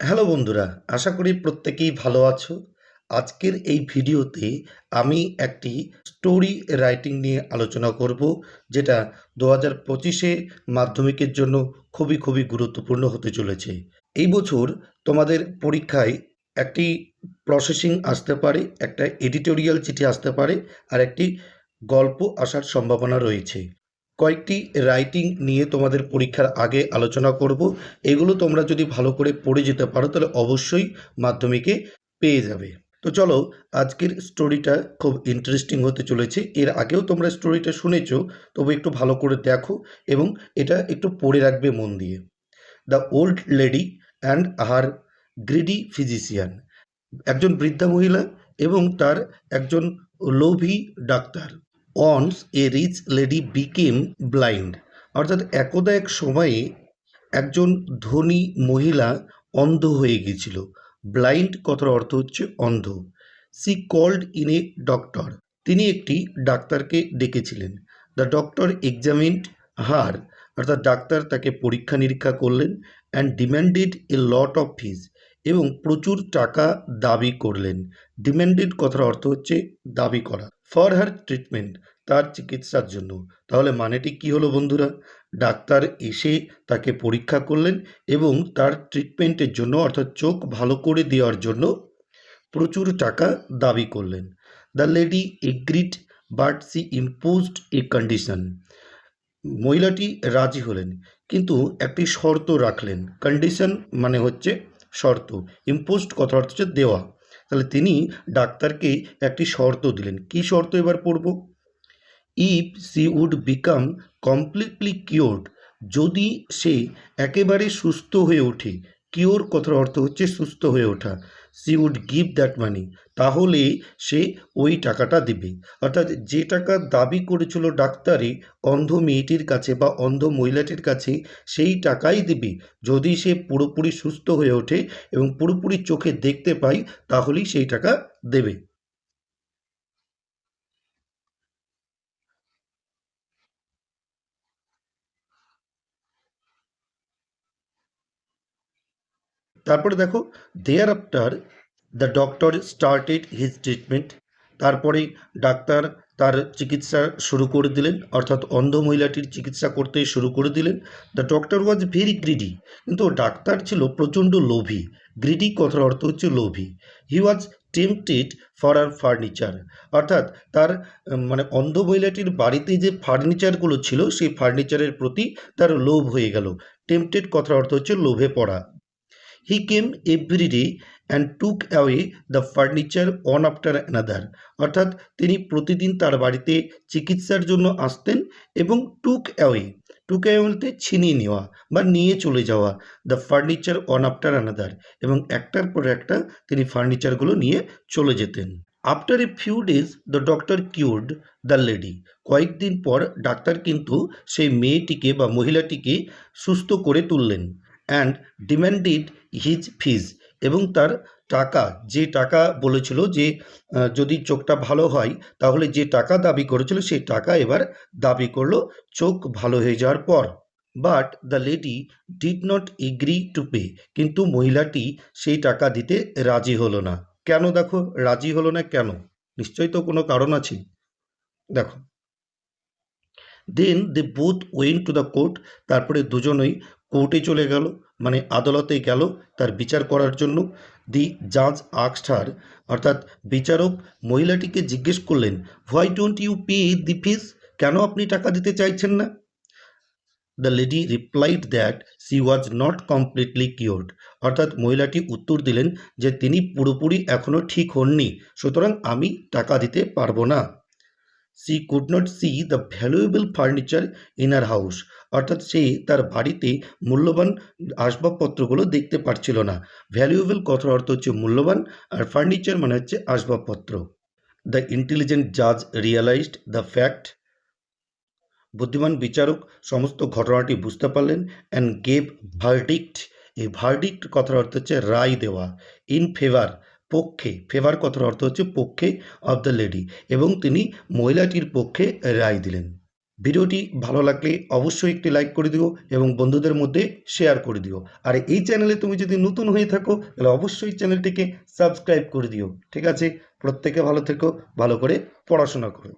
Hello বন্ধুরা, আশা করি প্রত্যেকেই ভালো আছো। আজকের এই ভিডিওতে আমি একটি স্টোরি রাইটিং নিয়ে আলোচনা করব, যেটা দু হাজার পঁচিশে মাধ্যমিকের জন্য খুবই খুবই গুরুত্বপূর্ণ হতে চলেছে। এই বছর তোমাদের পরীক্ষায় একটি প্রসেসিং আসতে পারে, একটা এডিটোরিয়াল চিঠি আসতে পারে, আর একটি গল্প আসার সম্ভাবনা রয়েছে। কয়েকটি রাইটিং নিয়ে তোমাদের পরীক্ষার আগে আলোচনা করব। এগুলো তোমরা যদি ভালো করে পড়ে যেতে পারো, তাহলে অবশ্যই মাধ্যমিকে পেয়ে যাবে। তো চলো, আজকের স্টোরিটা খুব ইন্টারেস্টিং হতে চলেছে। এর আগেও তোমরা স্টোরিটা শুনেছো, তবু একটু ভালো করে দেখো এবং এটা একটু পড়ে রাখবে মন দিয়ে। The old lady and her greedy physician একজন বৃদ্ধা মহিলা এবং তার একজন লোভী doctor. Once a rich lady became blind অর্থাৎ একদা এক সময়ে একজন ধনী মহিলা অন্ধ হয়ে গিয়েছিল। ব্লাইন্ড কথার অর্থ হচ্ছে অন্ধ। She called in a doctor তিনি একটি ডাক্তারকে ডেকেছিলেন। দ্য ডক্টর এক্সামিন্ড হার অর্থাৎ ডাক্তার তাকে পরীক্ষা নিরীক্ষা করলেন and demanded a lot of fees এবং প্রচুর টাকা দাবি করলেন। ডিম্যান্ডেড কথার অর্থ হচ্ছে দাবি করা। ফর হার ট্রিটমেন্ট, তার চিকিৎসার জন্য। তাহলে মানেটি কি হলো বন্ধুরা? ডাক্তার এসে তাকে পরীক্ষা করলেন এবং তার ট্রিটমেন্টের জন্য, অর্থাৎ চোখ ভালো করে দেওয়ার জন্য প্রচুর টাকা দাবি করলেন। The lady agreed but she imposed a condition. মহিলাটি রাজি হলেন, কিন্তু একটি শর্ত রাখলেন। কন্ডিশন মানে হচ্ছে শর্ত, ইম্পোজড কথা হচ্ছে দেওয়া। তাহলে তিনি ডাক্তারকে একটি শর্ত দিলেন। কি শর্ত এবার পড়ব? If she would become completely cured যদি সে একেবারে সুস্থ হয়ে ওঠে কিওর কথার অর্থ হচ্ছে সুস্থ হয়ে ওঠা। She would give that money তাহলে সে ওই টাকাটা দেবে। অর্থাৎ যে টাকা দাবি করেছিল ডাক্তারে অন্ধ মেয়েটির কাছে বা অন্ধ মহিলাটির কাছে সেই টাকাই দেবে। যদি সে পুরোপুরি সুস্থ হয়ে ওঠে এবং পুরোপুরি চোখে দেখতে পায়, তাহলেই সেই টাকা দেবে। তারপরে দেখো thereafter the doctor started his treatment তারপরে ডাক্তার তার চিকিৎসা শুরু করে দিলেন, অর্থাৎ অন্ধ মহিলাটির চিকিৎসা করতে শুরু করে দিলেন। The doctor was very greedy কিন্তু ডাক্তার ছিল প্রচণ্ড লোভী। গ্রিডি কথার অর্থ হচ্ছে লোভী। He was tempted for her furniture অর্থাৎ তার মানে অন্ধ মহিলাটির বাড়িতে যে ফার্নিচারগুলো ছিল, সেই ফার্নিচারের প্রতি তার লোভ হয়ে গেল। টেম্পটেড কথার অর্থ হচ্ছে লোভে পড়া। He came every day and took away the furniture one after another অর্থাৎ তিনি প্রতিদিন তার বাড়িতে চিকিৎসার জন্য আসতেন এবং টুক অ্যাওয়ে টুক অ্যাওয়ে বলতে ছিনিয়ে নেওয়া বা নিয়ে চলে যাওয়া the furniture one after another এবং একটার পর একটা তিনি ফার্নিচারগুলো নিয়ে চলে যেতেন। After a few days the doctor cured the lady কয়েকদিন পর ডাক্তার কিন্তু সেই মেয়েটিকে বা মহিলাটিকে সুস্থ করে তুললেন। অ্যান্ড ডিম্যান্ডেড হিজ ফিজ এবং তার টাকা, যে টাকা বলেছিল যে যদি চোখটা ভালো হয়, তাহলে যে টাকা দাবি করেছিল সেই টাকা এবার দাবি করল, চোখ ভালো হয়ে যাওয়ার পর। But the lady did not agree to pay কিন্তু মহিলাটি সেই টাকা দিতে রাজি হলো না। কেন দেখো, রাজি হলো না কেন? নিশ্চয়ই তো কোনো কারণ আছে। দেখো। Then they both went to the court তারপরে দুজনেই কোর্টে চলে গেল মানে আদালতে গেল তার বিচার করার জন্য। দি জাজ আক্সটার, অর্থাৎ বিচারক মহিলাটিকে জিজ্ঞেস করলেন why don't you pay the fees কেন আপনি টাকা দিতে চাইছেন না? The lady replied that she was not completely cured অর্থাৎ মহিলাটি উত্তর দিলেন যে তিনি পুরোপুরি এখনও ঠিক হননি, সুতরাং আমি টাকা দিতে পারব না। She could not see the valuable furniture in her house অর্থাৎ সে তার বাড়িতে মূল্যবান আসবাবপত্রগুলো দেখতে পারছিল না। ভ্যালুয়েবল কথার অর্থ হচ্ছে মূল্যবান আর ফার্নিচার মানে হচ্ছে আসবাবপত্র। দ্য ইন্টেলিজেন্ট জাজ রিয়ালাইজড দ্য ফ্যাক্ট বুদ্ধিমান বিচারক সমস্ত ঘটনাটি বুঝতে পারলেন অ্যান্ড গেভ ভার্ডিক্ট এই ভার্ডিক্ট কথার অর্থ হচ্ছে রায় দেওয়া। ইন ফেভার পক্ষে ফেভার কথার অর্থ হচ্ছে পক্ষে অব দ্য লেডি এবং তিনি মহিলাটির পক্ষে রায় দিলেন। ভিডিওটি ভালো লাগলে অবশ্যই একটি লাইক করে দিও এবং বন্ধুদের মধ্যে শেয়ার করে দিও। আর এই চ্যানেলে তুমি যদি নতুন হয়ে থাকো, তাহলে অবশ্যই চ্যানেলটিকে সাবস্ক্রাইব করে দিও। ঠিক আছে? প্রত্যেকে ভালো থেকো, ভালো করে পড়াশোনা করো।